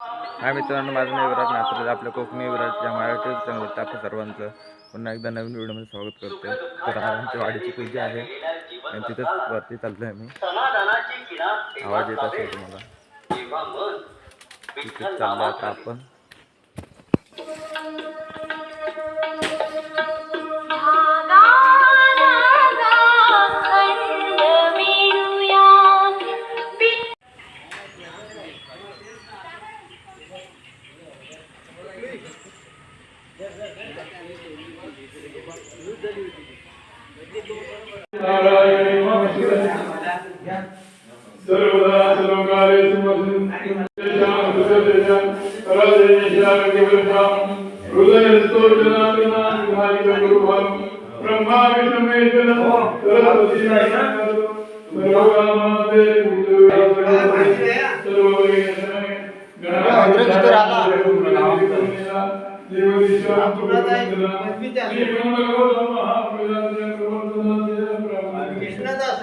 हा मित्रांनो माझं नाव विराट नात्र आपल्या कोकणी विराट मराठी चॅनलवरती आपलं सर्वांचं पुन्हा एकदा नवीन व्हिडिओमध्ये स्वागत करतो तर आमच्या वाडीची पूजा आहे. आणि तिथंच वरती चाललो आहे मी आवाज येत असेल तुम्हाला. तिथेच चाललो आता आपण. जनार्दनां विहारिकगुरुभां ब्रह्मा विष्णुमेश्वर सरस्वती सर्वकामादे कृष्णदास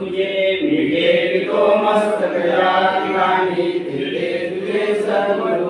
तुझे मी गेलो मस्तक या ठिकाणी तुझे सर्व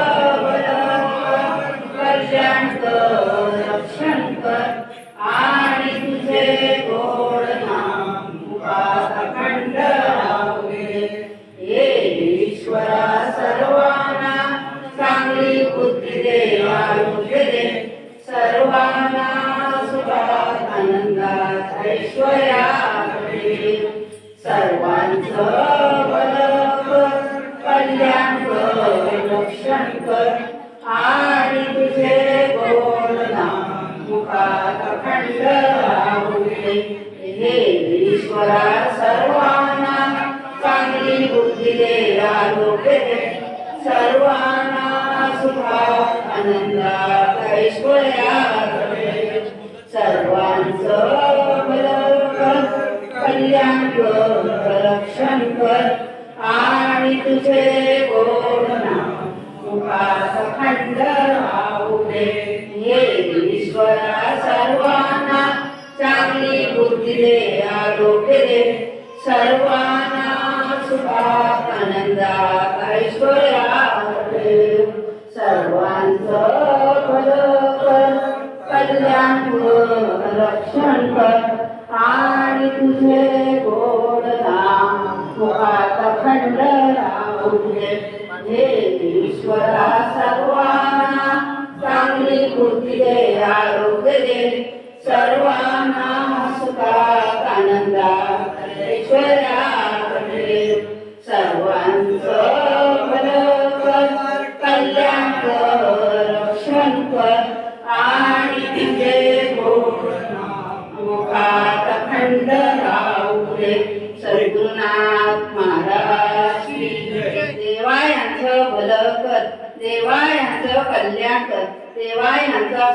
आनंदात ऐश्वर्यात सर्वांचं कल्याण कर रक्षण कर आणि तुझे गोड नाम मुखात अखंड राहू हे ईश्वरा सर्वांना चांगली बुद्धी दे आरोग्य दे सर्वांना सुखात आनंदात ऐश्वर्या सर्वांचं कल्याण कर रक्षण कर आणि तुझे गोड नाम मुखात राहू दे. हे ईश्वरा सर्वांना चांगली बुद्धी दे आरोग्य दे. सर्वांना सुखात आनंदात ऐश्वर्या दे सर्वांचं भलं कर कल्याण रक्षण कर. आणि तुझे गोड नाम मुखात अखंड राहू हे ईश्वरा सर्वांना चांगली बुद्धी दे आरोग्य दे. सर्वांना सुखा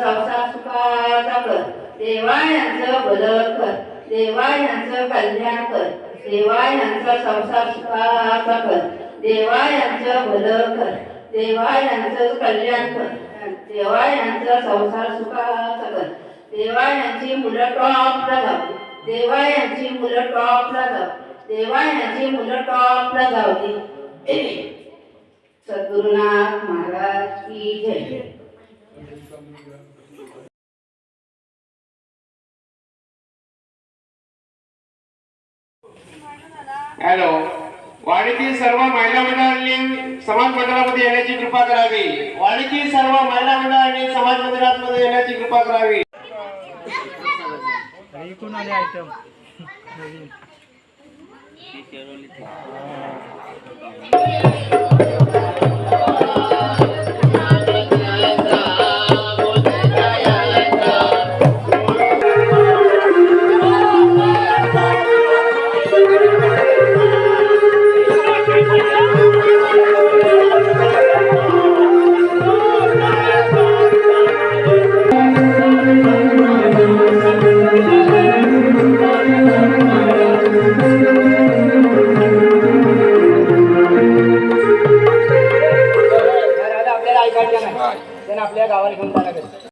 संसार सुखाचा कर. देवा यांचं भलं कर. देवा यांचं कल्याण कर. देवा यांचा संसार सुखाचा कर. देवा यांचं भलं कर. देवा यांचं कल्याण कर. देवा यांचा संसार सुखाचा कर. देवा यांची मुलं टॉपला जाऊ. देवा यांची मुलं टॉपला जाऊ. देवा यांची मुलं टॉपला जाऊ. दे सद्गुरुनाथ महाराज की जय. हॅलो. वाडीतील सर्व महिला मंडळांनी समाज मंडळामध्ये येण्याची कृपा करावी. वाडीतील सर्व महिला मंडळांनी समाज मंदिरामध्ये येण्याची कृपा करावी. त्यांना